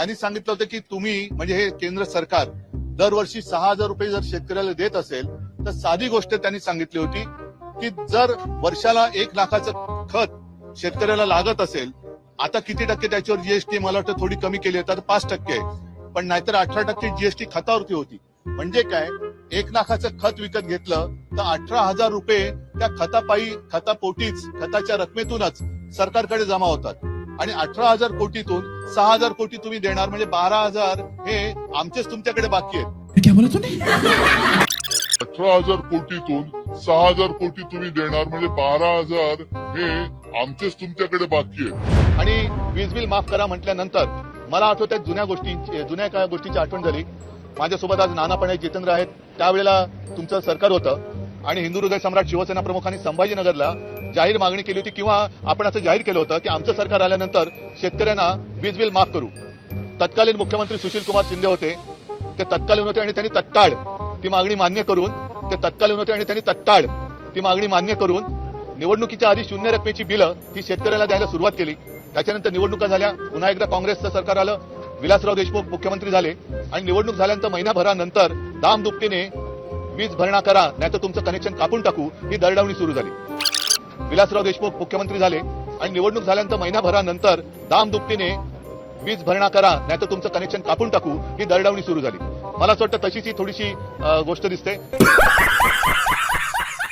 त्यांनी सांगितलं होतं की तुम्ही म्हणजे हे केंद्र सरकार दरवर्षी सहा हजार रुपये जर शेतकऱ्याला देत असेल तर साधी गोष्ट त्यांनी सांगितली होती की जर वर्षाला एक लाखाचं खत शेतकऱ्याला लागत असेल आता किती टक्के त्याच्यावर जीएसटी मला वाटतं थोडी कमी केली तर पाच टक्के आहे. पण नाहीतर अठरा टक्के जीएसटी खतावरती होती. म्हणजे काय? एक लाखाचं खत विकत घेतलं तर अठरा हजार रुपये त्या खतापायी खतापोटीच खताच्या रकमेतूनच सरकारकडे जमा होतात. आणि अठरा हजार कोटीतून सहा हजार कोटी तुम्ही देणार म्हणजे बारा हजार हे आमचेच तुमच्याकडे बाकी आहेत. क्या बोला तूने अठरा हजार कोटीतून सहा हजार कोटी तुम्ही देणार म्हणजे बारा हजार हे आमचेच तुमच्याकडे बाकी आहे आणि वीज बिल माफ करा म्हटल्यानंतर मला आठवत आहे जुन्या गोष्टी जुन्या काय गोष्टीची आठवण झाली. माझ्यासोबत आज नाना पण आहेत जितेंद्र आहेत. त्यावेळेला तुमचं सरकार होतं. आणि हिंदू हृदय सम्राट शिवसेना प्रमुखांनी संभाजीनगरला जाहीर मागणी केली होती किंवा आपण असं जाहीर केलं होतं की आमचं सरकार आल्यानंतर शेतकऱ्यांना वीज बिल माफ करू. तत्कालीन मुख्यमंत्री सुशील कुमार शिंदे होते. ते तत्कालीन होते आणि त्यांनी तत्काळ ती मागणी मान्य करून ते तत्कालीन होते आणि त्यांनी तत्काळ ती मागणी मान्य करून निवडणुकीच्या आधी शून्य रकमेची बिलं ही शेतकऱ्याला द्यायला सुरुवात केली. त्याच्यानंतर निवडणुका झाल्या पुन्हा एकदा काँग्रेसचं सरकार आलं विलासराव देशमुख मुख्यमंत्री झाले आणि निवडणूक झाल्यानंतर महिनाभरानंतर दाम दुपटीने वीज भरणा करा नाहीतर तुमचं कनेक्शन कापून टाकू ही दरडावणी सुरू झाली. विलासराव देशमुख मुख्यमंत्री झाले आणि निवडणूक झाल्यानंतर महिनाभरानंतर दाम दुपटीने वीज भरणा करा नाहीतर तुमचं कनेक्शन कापून टाकू ही दरडावणी सुरू झाली. मला असं वाटतं तशीच ही थोडीशी गोष्ट दिसते.